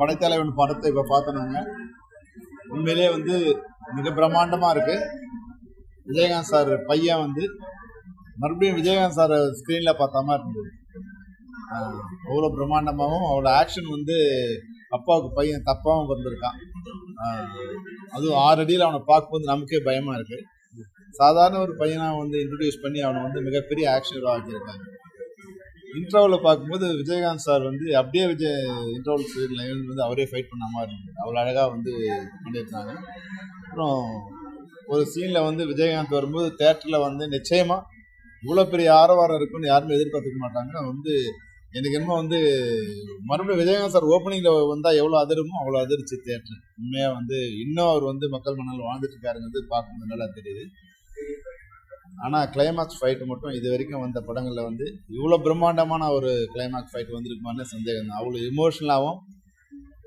படைத்தலைவன் படத்தை இப்போ பார்த்தோம்னாங்க உண்மையிலேயே வந்து மிக பிரம்மாண்டமாக இருக்கு. விஜயகாந்த் சார் பையன் வந்து மறுபடியும் விஜயகாந்த் சார் ஸ்க்ரீனில் பார்த்த மாதிரி இருந்தது அவ்வளோ பிரம்மாண்டமாகவும் அவரோட ஆக்ஷன் வந்து அப்பாவுக்கு பையன் தப்பாகவும் வந்திருக்கான். அதுவும் ஆறு அடியில் அவனை பார்க்கும்போது நமக்கே பயமாக இருக்குது சாதாரண ஒரு பையனை வந்து இன்ட்ரடியூஸ் பண்ணி அவனை வந்து மிகப்பெரிய ஆக்ஷன் ஹீரோ ஆக்கியிருக்காங்க. இன்டர்வலில் பார்க்கும்போது விஜயகாந்த் சார் வந்து அப்படியே விஜய் இன்டர்வல் சைடில் வந்து அவரே ஃபைட் பண்ண மாதிரி இருந்தது. அவ்வளோ அழகாக வந்து பண்ணியிருந்தாங்க. அப்புறம் ஒரு சீனில் வந்து விஜயகாந்த் வரும்போது தேட்டரில் வந்து நிச்சயமாக இவ்வளோ பெரிய ஆரவாரம் இருக்குன்னு யாருமே எதிர்பார்த்துக்க மாட்டாங்க. வந்து எனக்கு என்னமோ வந்து மறுபடியும் விஜயகாந்த் சார் ஓப்பனிங்கில் வந்தால் எவ்வளோ அதிருமோ அவ்வளோ அதிர்ச்சி தேட்டர் உண்மையாக வந்து இன்னும் அவர் வந்து மக்கள் மனதில் வாழ்ந்துட்டு இருக்காருங்கிறது பார்க்கும்போது நல்லா தெரியுது. ஆனால் கிளைமாக்ஸ் ஃபைட் மட்டும் இது வரைக்கும் வந்த படங்களில் வந்து இவ்வளோ பிரம்மாண்டமான ஒரு கிளைமேக்ஸ் ஃபைட் வந்திருக்குமான்னு சந்தேகம் தான் அவ்வளோ இமோஷனலாகவும்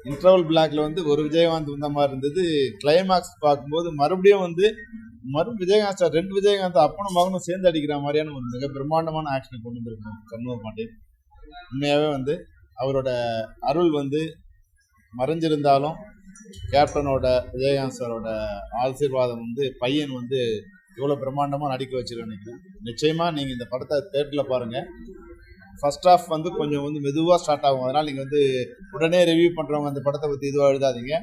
இன்டர்வல் பிளாக்ல வந்து ஒரு விஜயகாந்த் வந்த மாதிரி இருந்தது. கிளைமேக்ஸ் பார்க்கும்போது மறுபடியும் வந்து மறு விஜயகாந்த் சார் ரெண்டு விஜயகாந்த் அப்பனும் மகனும் சேர்ந்து அடிக்கிற மாதிரியான ஒரு மிக பிரம்மாண்டமான ஆக்ஷனை கொண்டு வந்திருக்கோம் சண்முக பாண்டியன். உண்மையாகவே வந்து அவரோட அருள் வந்து மறைஞ்சிருந்தாலும் கேப்டனோட விஜயகாந்த் சாரோட ஆசீர்வாதம் வந்து பையன் வந்து இவ்வளோ பிரம்மாண்டமாக நடிக்க வச்சிருக்கேன் நினைக்கிறேன். நிச்சயமாக நீங்கள் இந்த படத்தை தேட்டரில் பாருங்கள் ஃபர்ஸ்ட் ஆஃப் வந்து கொஞ்சம் வந்து மெதுவாக ஸ்டார்ட் ஆகும். அதனால் நீங்கள் வந்து உடனே ரிவ்யூ பண்ணுறவங்க அந்த படத்தை பற்றி இதுவாக எழுதாதீங்க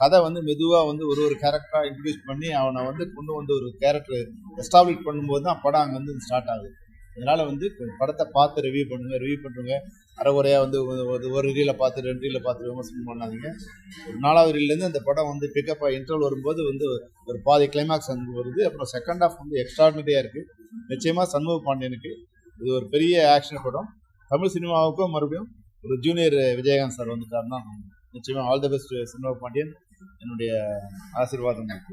கதை வந்து மெதுவாக வந்து ஒரு ஒரு கேரக்டராக இன்ட்ரடியூஸ் பண்ணி அவனை வந்து கொண்டு வந்து ஒரு கேரக்டர் எஸ்டாப்ளிஷ் பண்ணும்போது தான் படம் அங்கே வந்து ஸ்டார்ட் ஆகுது. அதனால் வந்து படத்தை பார்த்து ரிவ்யூ பண்ணுங்கள் ரிவ்யூ பண்ணுங்க அரைகுறையாக வந்து ஒரு- ஒரு ஒரு ரீலில் பார்த்து ரெண்டு ரீலில் பார்த்து விமர்சனம் பண்ணாதீங்க. ஒரு நாலாவது ரீல்லேருந்து அந்த படம் வந்து பிக்கப் இன்டர்வல் வரும்போது வந்து ஒரு பாதி கிளைமாக்ஸ் வந்து வருது. அப்புறம் செகண்ட் ஆஃப் வந்து எக்ஸ்ட்ராடினரியாக இருக்குது நிச்சயமாக சண்முக பாண்டியனுக்கு இது ஒரு பெரிய ஆக்ஷன் படம். தமிழ் சினிமாவுக்கும் மறுபடியும் ஒரு ஜூனியர் விஜயகாந்த் சார் வந்துட்டாருன்னா நிச்சயமாக all the best Shanmuga Pandian. என்னுடைய ஆசீர்வாதம். இருக்குது